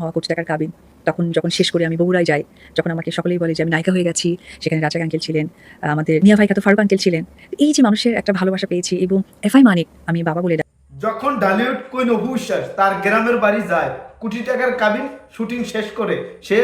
হওয়া কোটি টাকার কাবিন। তখন যখন শেষ করে আমি বগুড়ায় যাই, যখন আমাকে সকলেই বলে যে আমি নায়িকা হয়ে গেছি, সেখানে রাজাক আঙ্কেল ছিলেন আমাদের মিয়া ভাই খাতো ফারুক আঙ্কেল ছিলেন। এই যে মানুষের একটা ভালোবাসা পেয়েছি এবং এফআই মানিক, আমি বাবা বলে যখন ডালিউড অপু বিশ্বাস, তার গ্রামের বাড়ি যায়, কোটি টাকার কাবিন শুটিং শেষ করে, সে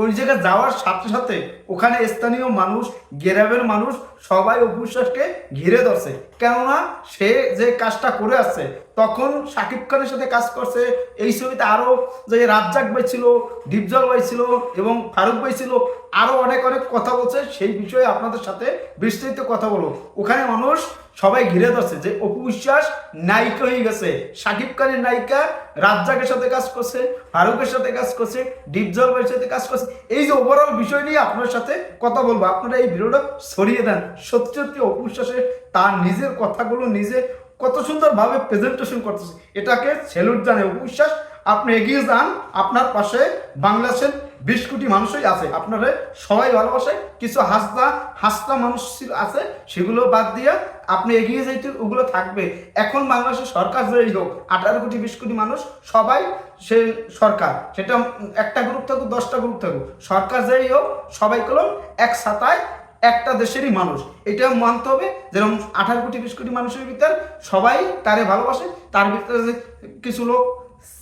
ওই জায়গায় যাওয়ার সাথে সাথে ওখানে স্থানীয় মানুষ, গ্রামের মানুষ সবাই অপু বিশ্বাসকে ঘিরে ধরছে। কেননা সে যে কাজটা করে আসছে তখন শাকিব খানের সাথে কাজ করছে। এই ছবিতে আরও যে রাজ্জাক ভাই ছিল, ডিপজল ভাই ছিল এবং ফারুক ভাই ছিল আরও অনেক অনেক কথা বলছে। সেই বিষয়ে আপনাদের সাথে বিস্তারিত কথা বলব। ওখানে মানুষ সবাই ঘিরে ধরছে যে অপু বিশ্বাস নায়িকা হয়ে গেছে। শাকিব খানের নায়িকা রাজ্জাকের সাথে কাজ করছে, ফারুকের সাথে কাজ করছে, ডিপজল ভাইয়ের সাথে কাজ করছে। এই যে ওভারঅল বিষয় নিয়ে আপনার সাথে কথা বলব। আপনারা এই ভিডিওটা ছড়িয়ে দেন। সত্যি সত্যি অপু বিশ্বাসের তার নিজের কথাগুলো নিজে কত সুন্দরভাবে প্রেজেন্টেশন করতেছে। এটাকে সেলুট জানে বিশ্বাস, আপনি এগিয়ে যান। আপনার পাশে বাংলাদেশের বিশ কোটি মানুষই আছে। আপনারা সবাই ভালোবাসে। কিছু হাসতা হাসতা মানুষ আছে, সেগুলো বাদ দিয়ে আপনি এগিয়ে যাইতে ওগুলো থাকবে। এখন বাংলাদেশের সরকার যেই হোক, আঠারো কোটি, বিশ কোটি মানুষ, সবাই সে সরকার। সেটা একটা গ্রুপ থাকুক, দশটা গ্রুপ থাকুক। সরকার যেই হোক, সবাই কল এক ছাতায় একটা দেশেরই মানুষ। এটা মানতে হবে, যেরকম আঠারো কোটি, বিশ কোটি মানুষের ভিতর সবাই তারে ভালোবাসে, তার ভিতরে যে কিছু লোক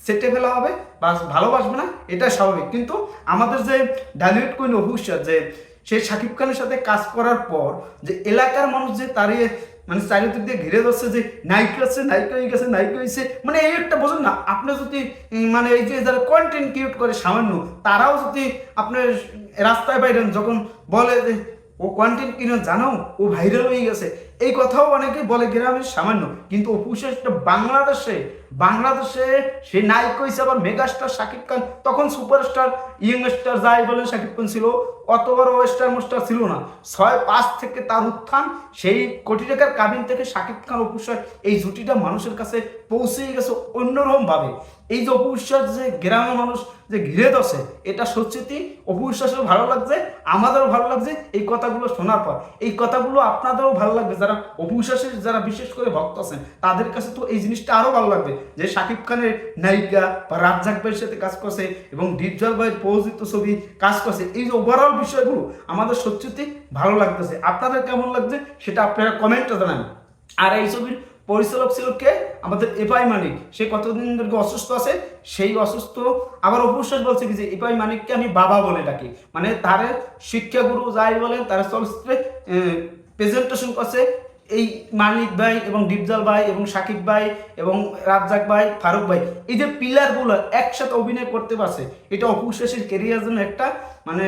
সেটে ফেলা হবে, বা ভালোবাসবে না, এটা স্বাভাবিক। কিন্তু আমাদের যে ডালিউড কুইন অভুষ্যৎ যে সে শাকিব খানের সাথে কাজ করার পর যে এলাকার মানুষ যে তারিয়ে মানে চারিদিক দিয়ে ঘিরে ধরছে, যে নায়িকা আছে, নায়িকা হয়ে গেছে, নায়িকা হয়েছে মানে এই একটা বোঝেন না, আপনি যদি মানে এই যে যারা কন্টেন্ট ক্রিয়েট করে সামান্য, তারাও যদি আপনার রাস্তায় বাইরেন, যখন বলে যে ও কন্টেন্ট কিনা জানাও ও ভাইরাল হয়ে গেছে। এই কথাও অনেকে বলে গ্রামের সামান্য, কিন্তু অপু বাংলাদেশে বাংলাদেশে সে নায়ক হয়েছে আবার মেগাস্টার শাকিব খান। তখন সুপারস্টার, ইয়ং স্টার যাই বলে শাকিব খান ছিল, অত বড় স্টার মোস্টার ছিল না। ছয় পাঁচ থেকে তার উত্থান, সেই কোটি টাকার কাবিন থেকে শাকিব খান, অপু এই জুটিটা মানুষের কাছে পৌঁছে গেছে অন্যরকম ভাবে এই যে অপু বিশ্বাস যে গ্রামের মানুষ যে ঘিরে ধরছে, এটা সত্যি অপু বিশ্বাসেরও ভালো লাগছে, আমাদেরও ভালো লাগছে, এই কথাগুলো শোনার পর। এই কথাগুলো আপনাদেরও ভালো লাগবে, যারা অপু বিশ্বাসের যারা বিশেষ করে ভক্ত আছেন, তাদের কাছে তো এই জিনিসটা আরও ভালো লাগবে যে শাকিব খানের নায়িকা বা রাজ্জাক ভাইয়ের সাথে কাজ করছে এবং ডিপজল ভাইয়ের প্রযোজিত ছবি কাজ করছে। এই যে ওভারঅল বিষয়গুলো আমাদের সত্যি ভালো লাগতেছে। আপনাদের কেমন লাগছে সেটা আপনারা কমেন্টে জানান। আর এই ছবির পরিচালক ছিল কে? আমাদের এফআই মানিক। সে কতদিন ধরে অসুস্থ আছে? সেই অসুস্থ আবার অবশ্বাস বলছে কি যে এফআই মানিককে আমি বাবা বলে ডাকি। মানে তারে শিক্ষাগুরু যাই বলেন, তার চলচ্চিত্রে প্রেজেন্টেশন করছে এই মানিক ভাই এবং ডিপজল ভাই এবং সাকিব ভাই এবং রাজ্জাক ভাই, ফারুক ভাই। এই যে পিলারগুলো একসাথে অভিনয় করতে পারছে, এটা অপুশ্বাসের কেরিয়ার জন্য একটা মানে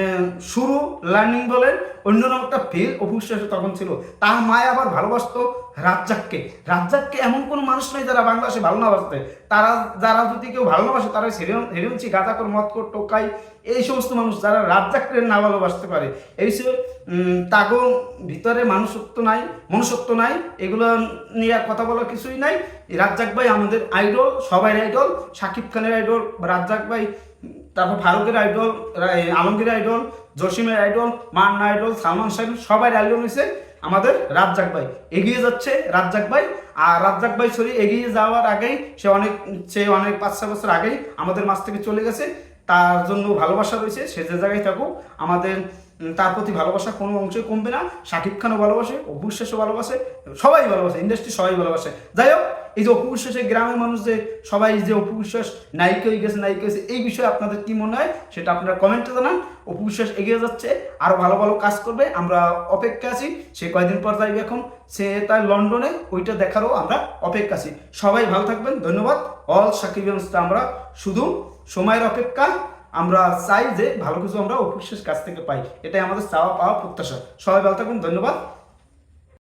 শুরু লার্নিং বলেন, অন্যরকম একটা ফিল অপুশ্বাসে তখন ছিল। তার মায় আবার ভালোবাসতো রাজ্জাককে। রাজ্জাককে এমন কোনো মানুষ নেই যারা বাংলাদেশে ভালো না বাসতে। তারা, যারা যদি কেউ ভালো না বাসে, তারা হেরিয়ন হেরিয়নছি গাঁজাকর মতকর টোকাই, এই সমস্ত মানুষ যারা রাজ্জাককে না ভালোবাসতে পারে। এই তাগো ভিতরে মানুষত্ব নাই, মনুষ্যত্ব নাই, এগুলো নিয়ে আর কথা বলার কিছুই নাই। রাজ্জাক ভাই আমাদের আইডল সবাই আইডল সাকিব খানের আইডল রাজ্জাক ভাই, তারপর ফারুকের আইডল আলমগীর আইডল জসিমের আইডল মান্না আইডল সালমান শাহ সবাই আইডল হয়েছে আমাদের রাজ্জাক ভাই। এগিয়ে যাচ্ছে রাজ্জাক ভাই। আর রাজ্জাক ভাই সরি এগিয়ে যাওয়ার আগেই সে অনেক সে অনেক পাঁচ, ছয় বছর আগেই আমাদের মাছ থেকে চলে গেছে। তার জন্য ভালোবাসা রয়েছে। সে যে জায়গায় থাকুক, আমাদের তার প্রতি ভালোবাসা কোনো অংশই কমবে না। শাকিব খানও ভালোবাসে অবুশ্বাসও ভালোবাসে, সবাই ভালোবাসে ইন্ডাস্ট্রি সবাই ভালোবাসে। যাই হোক, এই যে অপু বিশ্বাসে গ্রামের মানুষ যে, সবাই যে অপু বিশ্বাস নায়িকা হয়ে গেছে, নায়িকা হয়েছে, এই বিষয়ে আপনাদের কি মনে হয়? সেটা আপনারা কমেন্টে জানান। অপু বিশ্বাস এগিয়ে যাচ্ছে আরও ভালো ভালো কাজ করবে। আমরা অপেক্ষা আছি, সে কয়দিন পর যাইবে এখন? সে তার লন্ডনে, ওইটা দেখারও আমরা অপেক্ষা আছি। সবাই ভালো থাকবেন, ধন্যবাদ। অল সাকিব আমরা শুধু সময়ের অপেক্ষা আমরা চাই যে ভালো কিছু আমরা অফিসের কাছ থেকে পাই। এটাই আমাদের চাওয়া পাওয়া প্রত্যাশা। সবাই ভালো থাকুন, ধন্যবাদ।